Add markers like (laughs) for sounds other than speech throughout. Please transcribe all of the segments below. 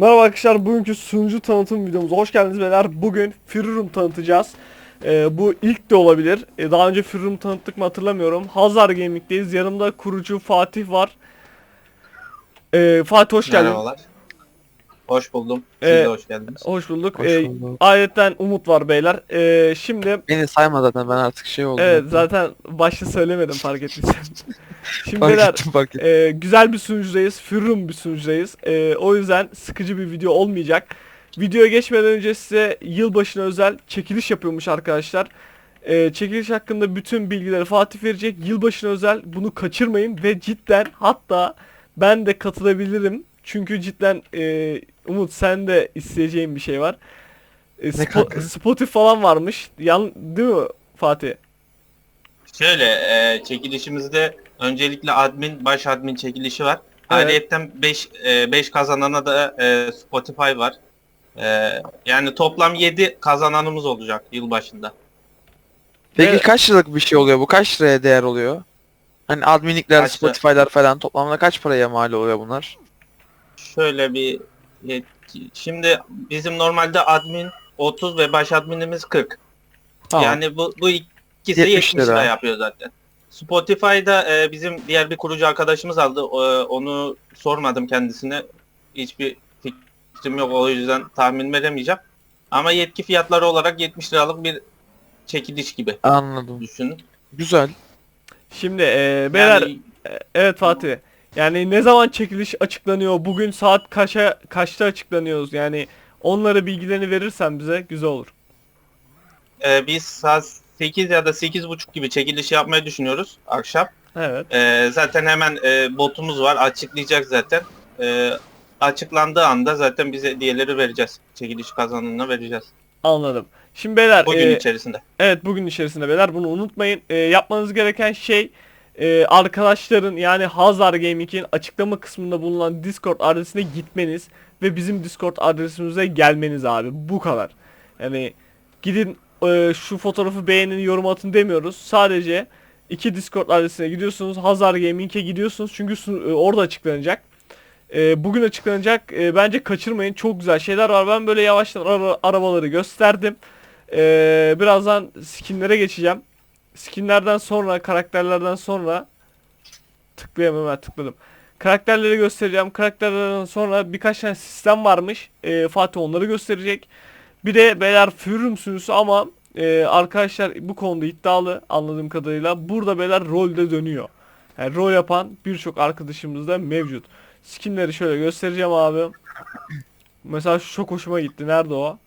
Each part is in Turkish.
Merhaba arkadaşlar, bugünkü sunucu tanıtım videomuza hoş geldiniz beyler. Bugün Freeroom tanıtacağız. Ee, bu ilk de olabilir. Ee, daha önce Freeroom tanıttık mı hatırlamıyorum. Hazar Gaming'deyiz. Yanımda kurucu Fatih var. Ee, Fatih hoş geldin. Merhabalar. Hoş buldum. Siz Ee, de hoş geldiniz. Hoş bulduk. Hoş Ee, bulduk. ayetten Umut var beyler. Ee, şimdi Beni sayma zaten ben artık şey oldum. evet zaten başta söylemedim fark ettiysen. (laughs) şimdi Fark beyler ettim fark ettim. Ee, güzel bir sunucudayız. Freeroom bir sunucudayız. Ee, o yüzden sıkıcı bir video olmayacak. Videoya geçmeden önce size yılbaşına özel çekiliş yapıyormuş arkadaşlar. Ee, çekiliş hakkında bütün bilgileri Fatih verecek. Yılbaşına özel bunu kaçırmayın ve cidden hatta ben de katılabilirim. Çünkü cidden e, Umut sen de isteyeceğin bir şey var. E, Spo- kanka? Spotify falan varmış. Yan değil mi Fatih? Şöyle e, çekilişimizde öncelikle admin, baş admin çekilişi var. Ayrıyeten 5 5 kazanana da e, Spotify var. E, yani toplam 7 kazananımız olacak yılbaşında. Peki Evet. kaç liralık bir şey oluyor bu? Kaç liraya değer oluyor? Hani adminlikler, Kaç lira? Spotify'lar falan toplamda kaç paraya mal oluyor bunlar? Şöyle bir yetki- şimdi bizim normalde admin 30 ve baş adminimiz 40. Tamam. Yani bu bu ikisi 70 70 lira. lira. yapıyor zaten. Spotify'da e, bizim diğer bir kurucu arkadaşımız aldı. E, onu sormadım kendisine. Hiçbir fikrim yok o yüzden tahmin edemeyeceğim. Ama yetki fiyatları olarak 70 liralık bir çekiliş gibi Anladım. düşünün. Güzel. Şimdi e, beyler Yani E, Evet Fatih. Yani ne zaman çekiliş açıklanıyor? Bugün saat kaça kaçta açıklanıyoruz? Yani onlara bilgilerini verirsen bize güzel olur. e, biz saat 8 ya da 8.30 gibi çekiliş yapmayı düşünüyoruz akşam. Evet. E, zaten hemen e, botumuz var açıklayacak zaten. E, açıklandığı anda zaten bize hediyeleri vereceğiz. Çekiliş kazananına vereceğiz. Anladım. Şimdi beyler Bugün e, içerisinde. evet bugün içerisinde beyler bunu unutmayın. E, yapmanız gereken şey e, arkadaşların yani Hazar Gaming'in açıklama kısmında bulunan Discord adresine gitmeniz ve bizim Discord adresimize gelmeniz abi. Bu kadar. Yani gidin e, şu fotoğrafı beğenin, yorum atın demiyoruz. Sadece iki Discord adresine gidiyorsunuz. Hazar Gaming'e gidiyorsunuz çünkü e, orada açıklanacak. E, bugün açıklanacak. E, bence kaçırmayın. Çok güzel şeyler var. Ben böyle yavaştan ara- arabaları gösterdim. E, birazdan skinlere geçeceğim. Skinlerden sonra, karakterlerden sonra tıklayamam ben tıkladım. Karakterleri göstereceğim. Karakterlerden sonra birkaç tane sistem varmış. E, Fatih onları gösterecek. Bir de beyler sunucusu ama e, arkadaşlar bu konuda iddialı anladığım kadarıyla. Burada beyler rolde dönüyor. Yani rol yapan birçok arkadaşımız da mevcut. Skinleri şöyle göstereceğim abi. Mesela şu çok hoşuma gitti. Nerede o?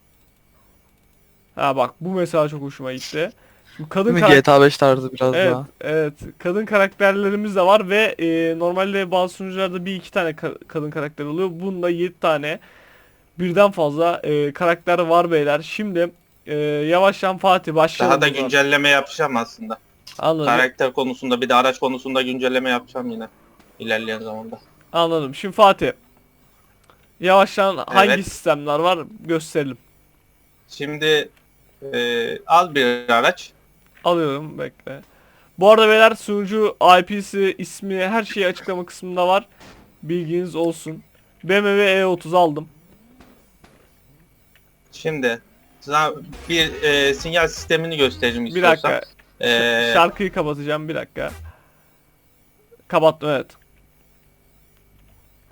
Ha bak bu mesela çok hoşuma gitti. Şimdi kadın Değil mi? GTA 5 tarzı biraz Evet, daha. evet. Kadın karakterlerimiz de var ve e, normalde bazı sunucularda bir iki tane ka- kadın karakter oluyor. Bunda 7 tane birden fazla e, karakter var beyler. Şimdi e, yavaştan Fatih başlayalım. Daha da güncelleme yapacağım aslında. Anladım. Karakter konusunda bir de araç konusunda güncelleme yapacağım yine ilerleyen zamanda. Anladım. Şimdi Fatih. Yavaştan hangi Evet. sistemler var gösterelim. Şimdi e, al bir araç. Alıyorum bekle. Bu arada beyler sunucu IP'si, ismi her şeyi açıklama kısmında var. Bilginiz olsun. BMW E30 aldım. Şimdi sana bir e, sinyal sistemini göstereceğim Bir istiyorsan. dakika. E, Şarkıyı kapatacağım bir dakika. Kapattım evet.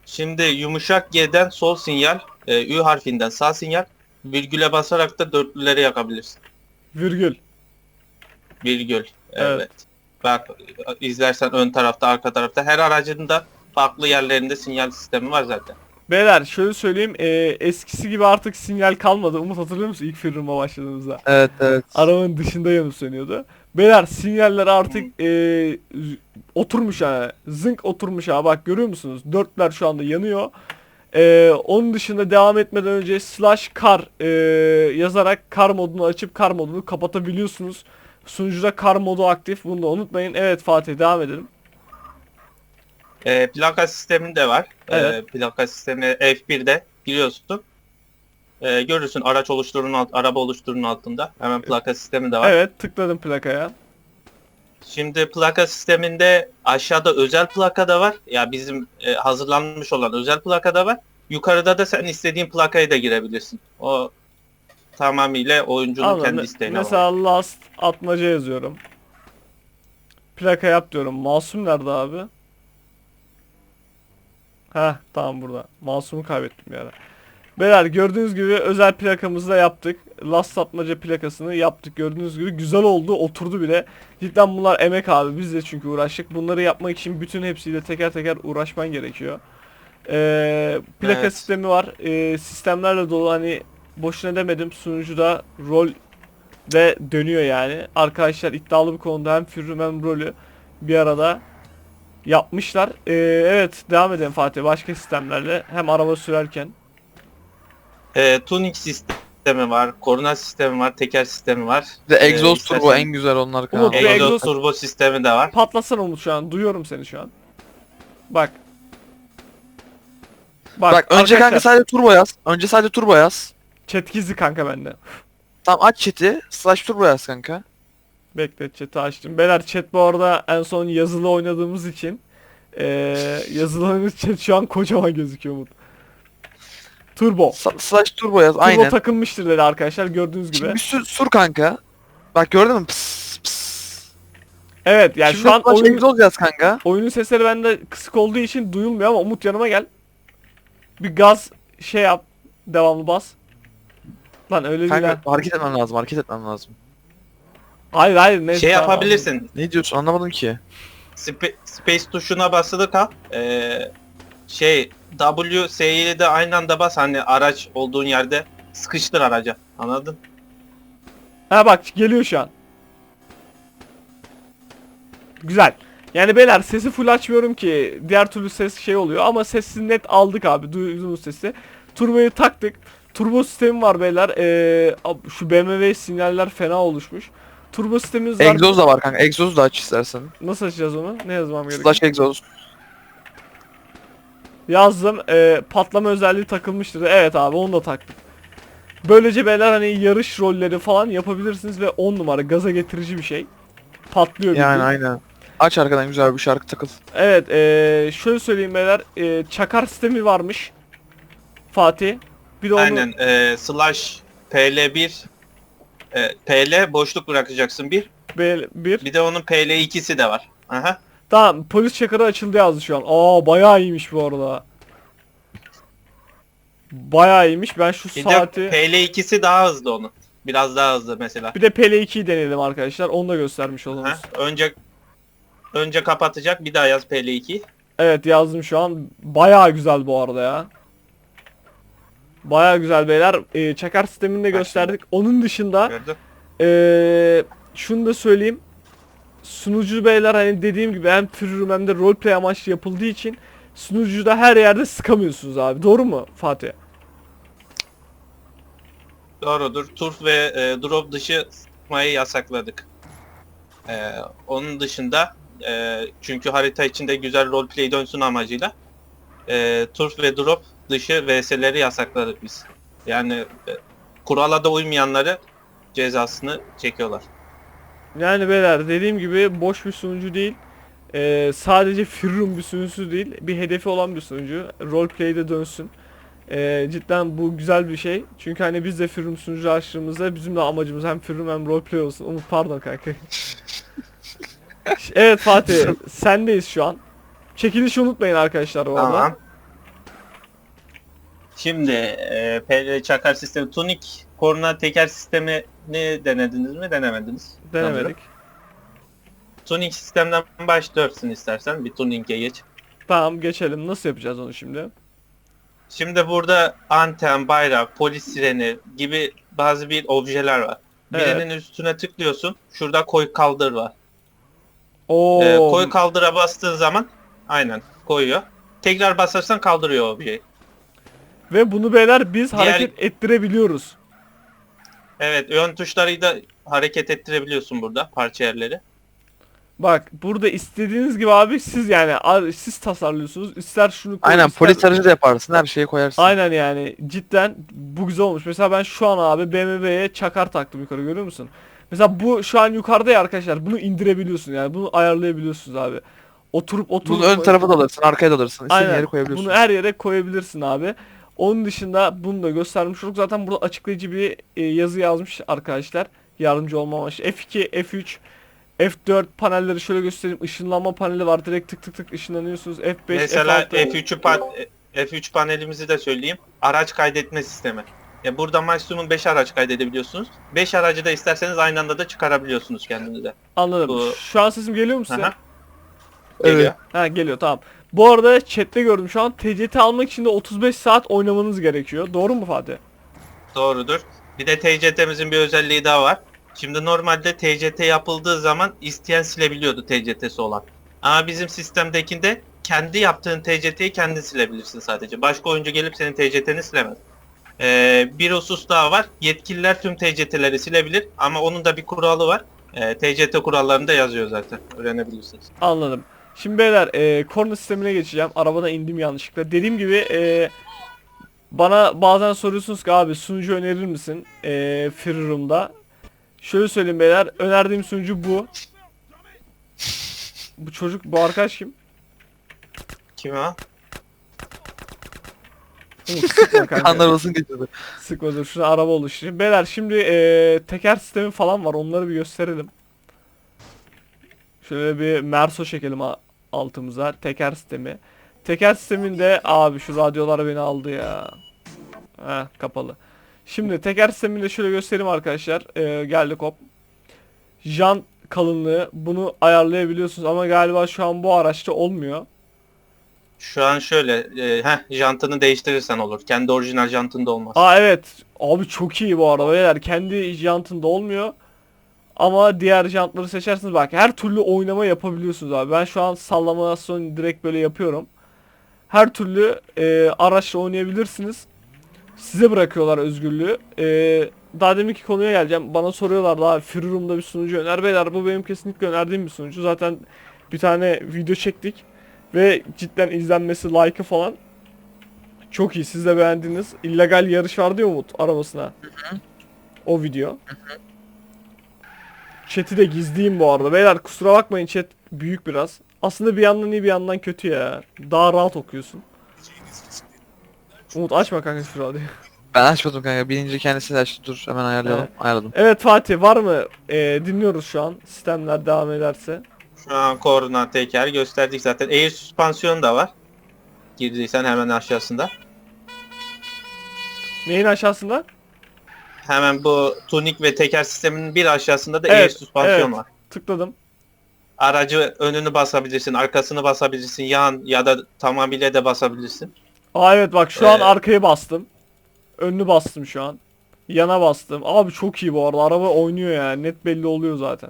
şimdi yumuşak G'den sol sinyal, e, Ü harfinden sağ sinyal, virgüle basarak da dörtlüleri yakabilirsin. Virgül. Virgül. Evet. Evet. Bak izlersen ön tarafta, arka tarafta her aracın da farklı yerlerinde sinyal sistemi var zaten. Beyler şöyle söyleyeyim. e, eskisi gibi artık sinyal kalmadı. Umut hatırlıyor musun ilk firma başladığımızda? Evet evet. Arabanın dışında yanıp sönüyordu. Beyler sinyaller artık e, oturmuş ha. Zınk oturmuş ha. Bak görüyor musunuz? Dörtler şu anda yanıyor. E, onun dışında devam etmeden önce slash car e, yazarak car modunu açıp car modunu kapatabiliyorsunuz. Sunucuda car modu aktif. Bunu da unutmayın. Evet Fatih devam edelim. E, plaka sistemi de var. Evet. E, plaka sistemi F1'de giriyorsun. E, görürsün araç oluşturunun alt, araba oluşturunun altında. Hemen plaka sistemi de var. Evet tıkladım plakaya. Şimdi plaka sisteminde aşağıda özel plaka da var. Ya bizim e, hazırlanmış olan özel plaka da var. yukarıda da sen istediğin plakaya da girebilirsin. O tamamıyla oyuncunun Anladım. kendi isteğine. Mesela last atmaca yazıyorum. Plaka yap diyorum. Masum nerede abi? Heh tamam burada. Masumu kaybettim bir ara. Beyler gördüğünüz gibi özel plakamızı da yaptık. Last atmaca plakasını yaptık. Gördüğünüz gibi güzel oldu. Oturdu bile. Cidden bunlar emek abi. Biz de çünkü uğraştık. Bunları yapmak için bütün hepsiyle teker teker uğraşman gerekiyor. Ee, plaka Evet. sistemi var. Ee, sistemlerle dolu hani boşuna demedim sunucuda rol ve dönüyor yani. Arkadaşlar iddialı bir konuda hem Fury hem rolü bir arada yapmışlar. Ee, evet devam edelim Fatih başka sistemlerle hem araba sürerken. Ee, tuning sistemi var, korna sistemi var, teker sistemi var. Bir de Ee, egzoz turbo istersen- en güzel onlar Umut, kanka. bir Egzoz egzoz- turbo sistemi de var. Patlasana Umut şu an duyuyorum seni şu an. Bak. Bak, Bak önce kanka arkadaşlar, sadece turbo yaz. Önce sadece turbo yaz. Chat gizli kanka bende. Tamam aç chat'i. Slash turbo yaz kanka. Bekle chat'i açtım. Beyler chat bu arada en son yazılı oynadığımız için eee yazılı oynadığımız chat şu an kocaman gözüküyor Umut. Turbo. Sa- slash turbo yaz Turbo aynen. takılmıştır dedi arkadaşlar gördüğünüz gibi. Şimdi bir sür, sür kanka. Bak gördün mü? Pıs pıs. Evet yani Şimdi şu an slash oyun, yaz kanka. oyunun sesleri bende kısık olduğu için duyulmuyor ama Umut yanıma gel. Bir gaz şey yap. Devamlı bas. Lan öyle değil Kanka ha. hareket etmem lazım hareket etmem lazım. Hayır hayır neyse. Şey tamam, yapabilirsin. Ne diyorsun anlamadım ki. Spe- space tuşuna basılı kal. Ee, şey W, S ile de aynı anda bas hani araç olduğun yerde sıkıştır araca. Anladın? Ha bak geliyor şu an. Güzel. Yani beyler sesi full açmıyorum ki diğer türlü ses şey oluyor ama sesi net aldık abi duyduğumuz sesi. Turboyu taktık. Turbo sistemi var beyler. Ee, şu BMW sinyaller fena oluşmuş. Turbo sistemimiz var. Egzoz da var kanka. Egzoz da aç istersen. Nasıl açacağız onu? Ne yazmam gerekiyor? Slash egzoz. Yazdım. Ee, patlama özelliği takılmıştır. Evet abi onu da taktık. Böylece beyler hani yarış rolleri falan yapabilirsiniz ve 10 numara gaza getirici bir şey. Patlıyor Yani bildiğin. aynen. Aç arkadan güzel bir şarkı takıl. Evet, eee, şöyle söyleyeyim beyler, eee, çakar sistemi varmış. Fatih. Bir de onu Aynen. ee, slash PL1 ee, PL boşluk bırakacaksın bir. be- bir. Bir de onun PL2'si de var. Aha. Tamam, polis çakarı açıldı yazdı şu an. Aa, bayağı iyiymiş bu arada. Bayağı iyiymiş. Ben şu Bir de saati PL2'si daha hızlı onun. Biraz daha hızlı mesela. bir de PL2'yi deneyelim arkadaşlar. Onu da göstermiş. Aha. Önce önce kapatacak bir daha yaz PL2. Evet, yazdım şu an. Bayağı güzel bu arada ya. Bayağı güzel beyler. Eee, çakar sistemini de gösterdik. Onun dışında? Ee, şunu da söyleyeyim. Sunucu beyler hani dediğim gibi hem Fury hem de roleplay amaçlı yapıldığı için sunucuda her yerde sıkamıyorsunuz abi. Doğru mu Fatih? Doğrudur. Turf ve e, drop dışı sıkmayı yasakladık. E, onun dışında e, çünkü harita içinde güzel roleplay dönsün amacıyla e, turf ve drop dışı VS'leri yasakladık biz. Yani e, kurala da uymayanları cezasını çekiyorlar. Yani beyler dediğim gibi boş bir sunucu değil. Ee, sadece Fury'un bir sunucusu değil. Bir hedefi olan bir sunucu. Roleplay'de dönsün. Ee, cidden bu güzel bir şey. Çünkü hani biz de Fury'un sunucu açtığımızda bizim de amacımız hem Fury hem roleplay olsun. Umut pardon kanka. (laughs) evet Fatih sendeyiz şu an. Çekilişi unutmayın arkadaşlar bu arada. Tamam. Şimdi e, PL çakar sistemi tunik korna teker sistemini denediniz mi? Denemediniz. Denemedik. Tuning sistemden başlıyorsun istersen. Bir tuning'e geç. Tamam geçelim. Nasıl yapacağız onu şimdi? Şimdi burada anten, bayrak, polis sireni gibi bazı bir objeler var. Evet. Birinin üstüne tıklıyorsun. Şurada koy kaldır var. Oo. Ee, koy kaldıra bastığın zaman aynen koyuyor. Tekrar basarsan kaldırıyor objeyi. Ve bunu beyler biz Diğer- hareket ettirebiliyoruz. Evet ön tuşları da hareket ettirebiliyorsun burada parça yerleri. Bak burada istediğiniz gibi abi siz yani siz tasarlıyorsunuz. İster şunu koy, Aynen ister- polis aracı da yaparsın. Her şeyi koyarsın. Aynen yani cidden bu güzel olmuş. Mesela ben şu an abi BMW'ye çakar taktım yukarı görüyor musun? Mesela bu şu an yukarıda ya arkadaşlar. Bunu indirebiliyorsun yani. Bunu ayarlayabiliyorsunuz abi. Oturup oturup Bunu ön tarafa da alırsın, arkaya da alırsın. İstediğin Aynen. yere koyabiliyorsun. Bunu her yere koyabilirsin abi. Onun dışında bunu da göstermiş olduk. Zaten burada açıklayıcı bir e, yazı yazmış arkadaşlar. Yardımcı olma amaçlı. F2, F3, F4 panelleri şöyle göstereyim. Işınlanma paneli var. Direkt tık tık tık ışınlanıyorsunuz. F5, Mesela F6. F3'ü pa- F3 panelimizi de söyleyeyim. Araç kaydetme sistemi. Ya burada maksimum 5 araç kaydedebiliyorsunuz. 5 aracı da isterseniz aynı anda da çıkarabiliyorsunuz kendinize. Anladım. Bu- Şu an sesim geliyor mu size? Aha. Evet. Geliyor. Ha geliyor tamam. Bu arada chatte gördüm şu an TCT almak için de 35 saat oynamanız gerekiyor. Doğru mu Fatih? Doğrudur. Bir de TCT'mizin bir özelliği daha var. Şimdi normalde TCT yapıldığı zaman isteyen silebiliyordu TCT'si olan. Ama bizim sistemdekinde kendi yaptığın TCT'yi kendin silebilirsin sadece. Başka oyuncu gelip senin TCT'ni silemez. Ee, bir husus daha var. Yetkililer tüm TCT'leri silebilir ama onun da bir kuralı var. Ee, TCT kurallarında yazıyor zaten. Öğrenebilirsiniz. Anladım. Şimdi beyler e, korna sistemine geçeceğim. Arabadan indim yanlışlıkla. Dediğim gibi e, bana bazen soruyorsunuz ki abi sunucu önerir misin e, Free Room'da? Şöyle söyleyeyim beyler. Önerdiğim sunucu bu. Bu çocuk, bu arkadaş kim? Kim o? Umut, sıkma kanka. (laughs) Kanlar olsun geçirdi. Sıkma dur şurada araba oluşturuyor. Beyler şimdi e, teker sistemi falan var onları bir gösterelim. Şöyle bir Merso çekelim altımıza teker sistemi. Teker sisteminde abi şu radyolar beni aldı ya. Heh kapalı. Şimdi teker sisteminde şöyle göstereyim arkadaşlar. E, geldik hop. Jant kalınlığı bunu ayarlayabiliyorsunuz ama galiba şu an bu araçta olmuyor. Şu an şöyle, e, heh, jantını değiştirirsen olur. Kendi orijinal jantında olmaz. Aa evet. Abi çok iyi bu arada beyler. Kendi jantında olmuyor. Ama diğer jantları seçerseniz bak her türlü oynama yapabiliyorsunuz abi. Ben şu an sallamasyon direkt böyle yapıyorum. Her türlü e, araçla oynayabilirsiniz. Size bırakıyorlar özgürlüğü. E, daha deminki konuya geleceğim. Bana soruyorlardı abi Free Room'da bir sunucu öner. Beyler bu benim kesinlikle önerdiğim bir sunucu. Zaten bir tane video çektik. Ve cidden izlenmesi, like'ı falan çok iyi. Siz de beğendiniz. İllegal yarış vardı ya Umut arabasına. O video. Chat'i de gizliyim bu arada. Beyler kusura bakmayın chat büyük biraz. Aslında bir yandan iyi bir yandan kötü ya. Daha rahat okuyorsun. Umut açma kanka şu radyoyu. Ben açmadım kanka. Birinci kendisi açtı. Dur hemen ayarlayalım. Ayarladım. Evet Fatih var mı? Ee, dinliyoruz şu an. Sistemler devam ederse. Şu an korna teker gösterdik zaten. Air süspansiyon da var. Girdiysen hemen aşağısında. Neyin aşağısında? Hemen bu tunik ve teker sisteminin bir aşağısında da Evet, air süspansiyon evet. var. Tıkladım. Aracı önünü basabilirsin, arkasını basabilirsin, yan ya da tamamıyla de basabilirsin. Aa evet bak şu an Ee, arkaya bastım. Önünü bastım şu an. Yana bastım. Abi çok iyi bu arada. Araba oynuyor yani. Net belli oluyor zaten.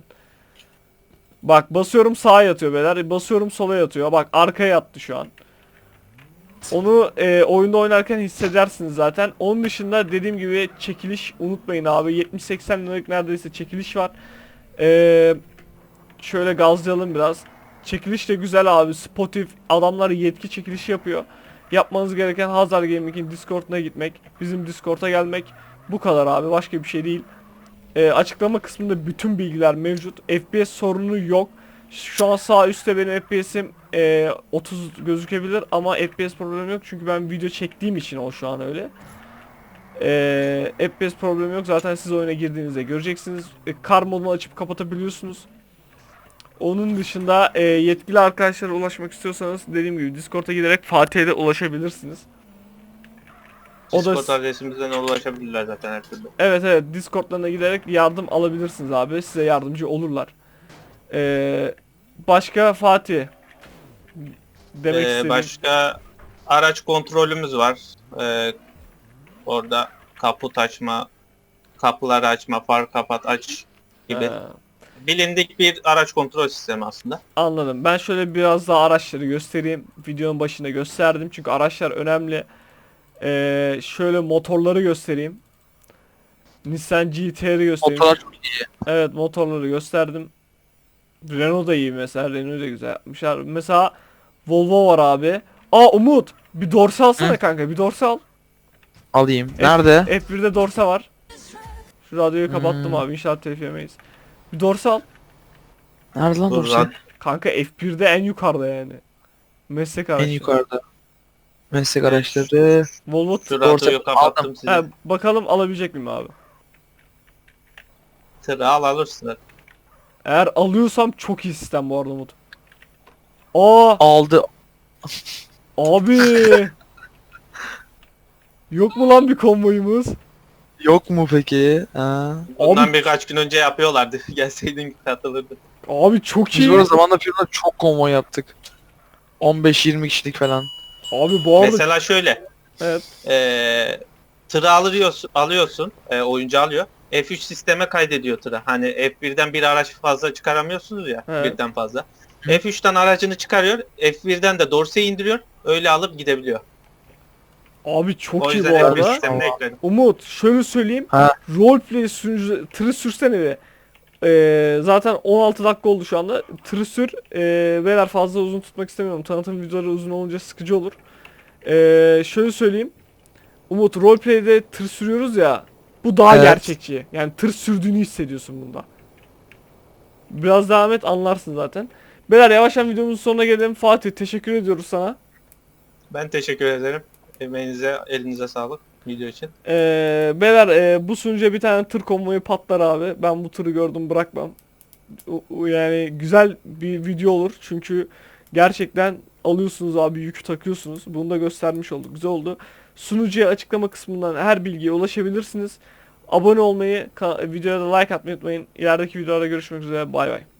Bak basıyorum sağa yatıyor beyler. Basıyorum sola yatıyor. Bak arkaya yattı şu an. Onu e, oyunda oynarken hissedersiniz zaten. Onun dışında dediğim gibi çekiliş unutmayın abi. 70-80 liralık neredeyse çekiliş var. Eee şöyle gazlayalım biraz. Çekiliş de güzel abi. Spotify adamlar yetki çekilişi yapıyor. Yapmanız gereken Hazard Gaming'in Discord'una gitmek, bizim Discord'a gelmek. Bu kadar abi. Başka bir şey değil. Ee, açıklama kısmında bütün bilgiler mevcut. FPS sorunu yok. Şu an sağ üstte benim FPS'im e, 30 gözükebilir ama FPS problemi yok çünkü ben video çektiğim için o şu an öyle. Ee, FPS problemi yok zaten siz oyuna girdiğinizde göreceksiniz. E, kar modunu açıp kapatabiliyorsunuz. Onun dışında e, yetkili arkadaşlara ulaşmak istiyorsanız dediğim gibi Discord'a giderek Fatih'e de ulaşabilirsiniz. O da- Discord adresimizden ulaşabilirler zaten her türlü. Evet evet Discord'larına giderek yardım alabilirsiniz abi. Size yardımcı olurlar. Ee, başka Fatih. Demek Ee, başka araç kontrolümüz var. Ee, orada kaput açma, kapıları açma, far kapat aç gibi. Ee, Bilindik bir araç kontrol sistemi aslında. anladım. Ben şöyle biraz daha araçları göstereyim. Videonun başında gösterdim çünkü araçlar önemli. Ee, şöyle motorları göstereyim. Nissan GTR'i göstereyim. Motorlar çok iyi. Evet motorları gösterdim. Renault da iyi mesela. Renault da güzel yapmışlar. Mesela Volvo var abi. Aa Umut bir dorsa alsana Hı. kanka bir dorsa al. Alayım. Nerede? F1'de dorsa var. Şu radyoyu kapattım Hmm. abi inşaat telif yemeyiz. Bir dorsa al. Nerede lan Dur, dorsa? rad- Kanka F1'de en yukarıda yani. Meslek En araçları. yukarıda. Meslek araçları. Volvo Şu radyoyu kapattım aldım. size. He, bakalım alabilecek miyim abi? Tırı al alırsın. Eğer alıyorsam çok iyi sistem bu arada Umut. Aa Aldı. abi. (laughs) Yok mu lan bir konvoyumuz? Yok mu peki? Ha. Bundan Abi- birkaç gün önce yapıyorlardı. (laughs) Gelseydin katılırdın. Abi çok Biz iyi. bu zamanla firma çok konvoy yaptık. 15-20 kişilik falan. Abi bu arada Mesela şöyle. evet. E, tırı alıyorsun, alıyorsun e, oyuncu alıyor. F3 sisteme kaydediyor tırı. Hani F1'den bir araç fazla çıkaramıyorsunuz ya. Evet. Birden fazla. F3'ten aracını çıkarıyor. F1'den de dorseyi indiriyor. Öyle alıp gidebiliyor. Abi çok o iyi bu yüzden F1 arada. sistemine ekledim. Umut şöyle söyleyeyim. Ha. Roleplay sunucu tırı sürsene bir. Ee, zaten 16 dakika oldu şu anda. Tırı sür. Ee, beyler fazla uzun tutmak istemiyorum. Tanıtım videoları uzun olunca sıkıcı olur. Ee, şöyle söyleyeyim. Umut roleplay'de tır sürüyoruz ya. Bu daha Evet. gerçekçi. Yani tır sürdüğünü hissediyorsun bunda. Biraz devam et anlarsın zaten. Beyler yavaştan videomuzun sonuna gelelim. Fatih teşekkür ediyoruz sana. Ben teşekkür ederim. Emeğinize, elinize sağlık video için. Ee, beyler e, bu sunucuya bir tane tır konvoyu patlar abi. Ben bu tırı gördüm bırakmam. O- yani güzel bir video olur. Çünkü gerçekten alıyorsunuz abi yükü takıyorsunuz. Bunu da göstermiş olduk. Güzel oldu. Sunucuya açıklama kısmından her bilgiye ulaşabilirsiniz. Abone olmayı, videoya da like atmayı unutmayın. İlerideki videolarda görüşmek üzere. Bay bay.